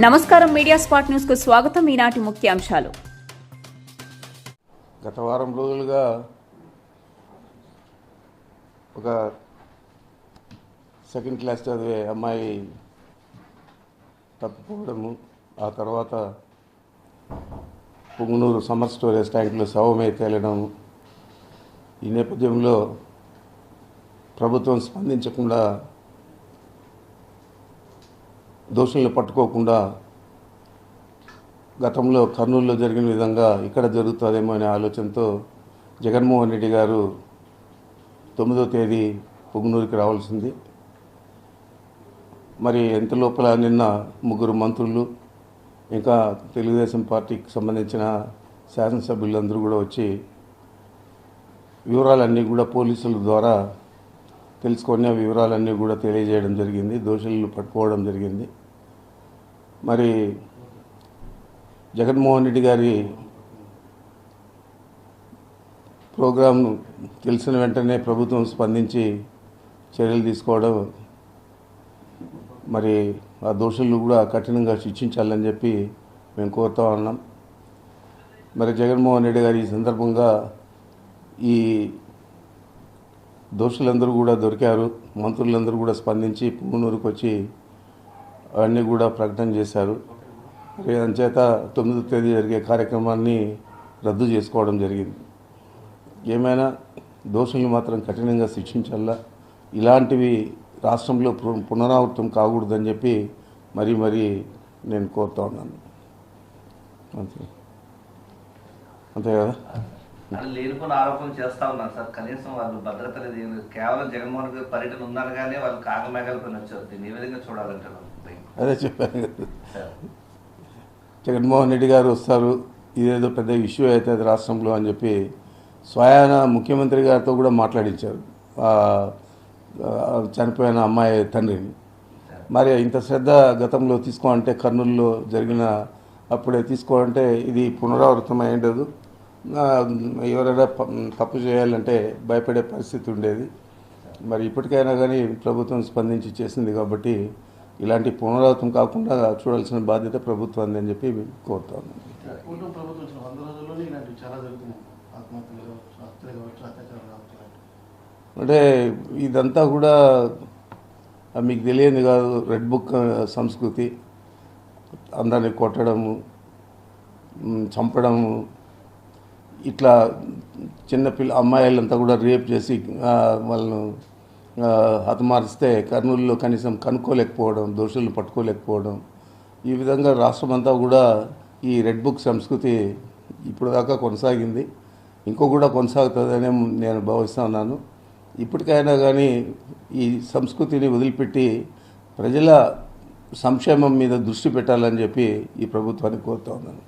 నమస్కారం media spot న్యూస్కు స్వాగతం. ఈనాటి ముఖ్యాంశాలు గత వారం రోజులుగా ఒక సెకండ్ క్లాస్ చదివే అమ్మాయి తప్పిపోవడము ఆ తర్వాత పుంగునూరు సమ్మర్ స్టోరేజ్ ట్యాంకులో శవమే తేలడం ఈ నేపథ్యంలో ప్రభుత్వం స్పందించకుండా దోషులను పట్టుకోకుండా గతంలో కర్నూలులో జరిగిన విధంగా ఇక్కడ జరుగుతుందేమో అనే ఆలోచనతో జగన్మోహన్ రెడ్డి గారు తొమ్మిదో తేదీ పొంగునూరుకి రావాల్సింది. మరి ఎంత లోపల నిన్న ముగ్గురు మంత్రులు ఇంకా తెలుగుదేశం పార్టీకి సంబంధించిన శాసనసభ్యులందరూ కూడా వచ్చి వివరాలన్నీ కూడా పోలీసుల ద్వారా తెలుసుకొని ఆ వివరాలన్నీ కూడా తెలియజేయడం జరిగింది దోషులను పట్టుకోవడం జరిగింది. మరి జగన్మోహన్ రెడ్డి గారి ప్రోగ్రాం తెలిసిన వెంటనే ప్రభుత్వం స్పందించి చర్యలు తీసుకోవడం మరి ఆ దోషులు కూడా కఠినంగా శిక్షించాలని చెప్పి మేము కోరుతా ఉన్నాం. మరి జగన్మోహన్ రెడ్డి గారు ఈ సందర్భంగా ఈ దోషులందరూ కూడా దొరికారు. మంత్రులందరూ కూడా స్పందించి పుంగనూరుకు వచ్చి అవన్నీ కూడా ప్రకటన చేశారు. అంచేత తొమ్మిదో తేదీ జరిగే కార్యక్రమాన్ని రద్దు చేసుకోవడం జరిగింది. ఏమైనా దోషుల్ని మాత్రం కఠినంగా శిక్షించాలా? ఇలాంటివి రాష్ట్రంలో పునరావృతం కాకూడదని చెప్పి మరీ మరీ నేను కోరుతా ఉన్నాను. అంతే. అంతే కదా? అని లేనిపోయిన ఆరోపణలు చేస్తా ఉన్నారు సార్. కనీసం వాళ్ళు భద్రత లేదు. కేవలం జగన్మోహన్ రెడ్డి పర్యటన ఉందనగానే వాళ్ళు కాగమేఘాలపైన వచ్చారు. దీన్ని ఏ విధంగా చూడాలంటే? అదే చెప్పాను జగన్మోహన్ రెడ్డి గారు వస్తారు. ఇదేదో పెద్ద ఇష్యూ అవుతుంది రాష్ట్రంలో అని చెప్పి స్వయాన ముఖ్యమంత్రి గారితో కూడా మాట్లాడించారు. చనిపోయిన అమ్మాయి తండ్రిని. మరి ఇంత శ్రద్ధ గతంలో తీసుకోవాలంటే కర్నూలులో జరిగిన అప్పుడే తీసుకోవాలంటే ఇది పునరావృతం అయి ఉండదు. ఆ, ఎవరైనా తప్పు చేయాలంటే భయపడే పరిస్థితి ఉండేది. మరి ఇప్పటికైనా కానీ ప్రభుత్వం స్పందించి చేసింది కాబట్టి ఇలాంటి పునరావృతం కాకుండా చూడాల్సిన బాధ్యత ప్రభుత్వం అని చెప్పి కోరుతా ఉన్నాను కూటమి ప్రభుత్వం వచ్చిన వంద రోజుల్లోనే ఇలాంటివి చాలా జరుగుతున్నాయి. ఆత్మహత్యలు కావచ్చు హత్యలు కావచ్చు అత్యాచారాలు కావచ్చు ఇలాంటివి. అంటే ఇదంతా కూడా మీకు తెలియదు కాదు. రెడ్ బుక్ సంస్కృతి అందరిని కొట్టడము చంపడము ఇట్లా చిన్నపిల్ల అమ్మాయిలంతా కూడా రేప్ చేసి వాళ్ళను హతమారిస్తే కర్నూలులో కనీసం కనుక్కోలేకపోవడం దోషులను పట్టుకోలేకపోవడం. ఈ విధంగా రాష్ట్రమంతా కూడా ఈ రెడ్ బుక్ సంస్కృతి ఇప్పుడు దాకా కొనసాగింది. ఇంకో కూడా కొనసాగుతుందనే నేను భావిస్తున్నాను ఇప్పటికైనా కానీ ఈ సంస్కృతిని వదిలిపెట్టి ప్రజల సంక్షేమం మీద దృష్టి పెట్టాలని చెప్పి ఈ ప్రభుత్వాన్ని కోరుతా ఉన్నాను.